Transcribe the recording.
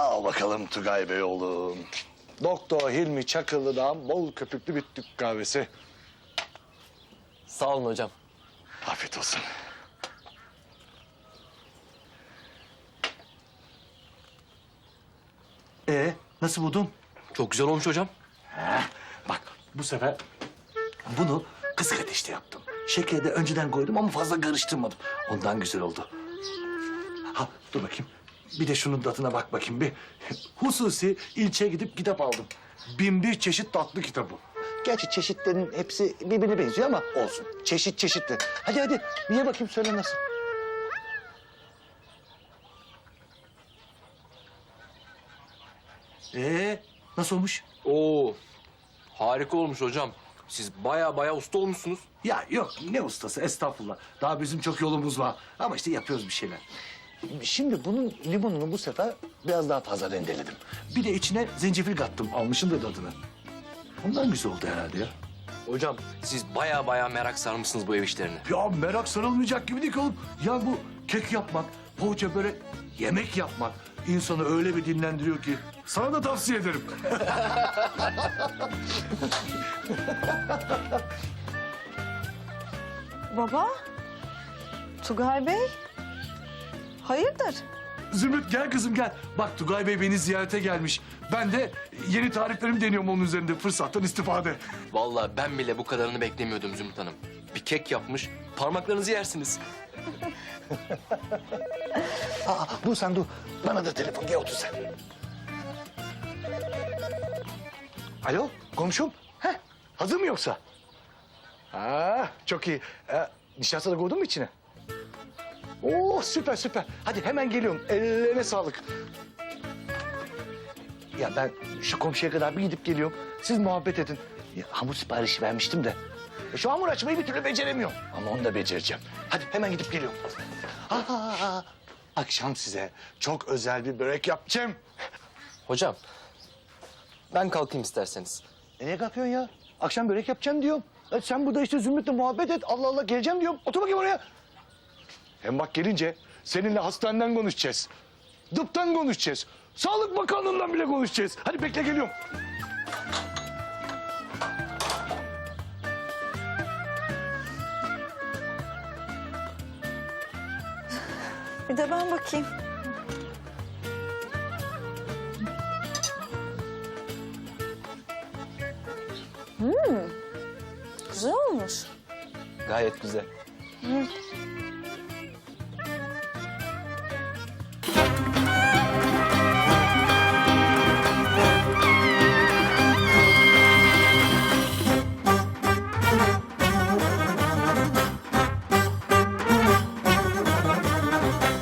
Al bakalım Tugay Bey oğlum. Doktor Hilmi Çakırlı'dan bol köpüklü bir Türk kahvesi. Sağ olun hocam. Afiyet olsun. Ee, nasıl buldun? Çok güzel olmuş hocam. Bak bu sefer bunu kısık ateşte yaptım. Şekeri de önceden koydum ama fazla karıştırmadım. Ondan güzel oldu. Ha dur bakayım. Bir de şunun tadına bak bakayım bir. Hususi ilçeye gidip kitap aldım. Bin bir çeşit tatlı kitabı. Gerçi çeşitlerin hepsi birbirine benziyor ama olsun. Çeşit çeşitli. Hadi hadi niye bakayım söyle nasıl? Ee, nasıl olmuş? Oo, harika olmuş hocam. Siz baya baya usta olmuşsunuz. Ya yok ne ustası estağfurullah. Daha bizim çok yolumuz var. Ama işte yapıyoruz bir şeyler. Şimdi bunun limonunu bu sefer biraz daha fazla rendeledim. Bir de içine zencefil kattım. Almışın da tadını. Ondan güzel oldu herhalde ya. Hocam siz baya baya merak sarmışsınız bu ev işlerine. Ya merak sarılmayacak gibi değil ki oğlum. Ya bu kek yapmak, poğaça böyle yemek yapmak insanı öyle bir dinlendiriyor ki. Sana da tavsiye ederim. Baba? Tugay Bey? Hayırdır? Zümrüt gel kızım gel. Bak Tugay Bey beni ziyarete gelmiş. Ben de yeni tariflerimi deniyorum onun üzerinde. Fırsattan istifade. Vallahi ben bile bu kadarını beklemiyordum Zümrüt Hanım. Bir kek yapmış, parmaklarınızı yersiniz. Aa, dur sen dur. Bana da telefon. Gel otur sen. Alo, komşum. Heh, hazır mı yoksa? Ha, çok iyi. Ee, nişasta da koydun mu içine? Oo, süper süper. Hadi hemen geliyorum. Ellerine sağlık. Ya ben şu komşuya kadar bir gidip geliyorum. Siz muhabbet edin. Ya, hamur siparişi vermiştim de. E, Şu hamur açmayı bir türlü beceremiyorum. Ama onu da becereceğim. Hadi hemen gidip geliyorum. Aa, akşam size çok özel bir börek yapacağım. Hocam, ben kalkayım isterseniz. Nereye kalkıyorsun ya? Akşam börek yapacağım diyorum. E, sen burada işte Zümrüt'le muhabbet et. Allah Allah geleceğim diyorum. Otur bakayım oraya. Hem bak gelince seninle hastaneden konuşacağız. Dıptan konuşacağız. Sağlık Bakanlığı'ndan bile konuşacağız. Hadi bekle geliyorum. Bir de ben bakayım. Hmm. Güzel olmuş. Gayet güzel. Hı.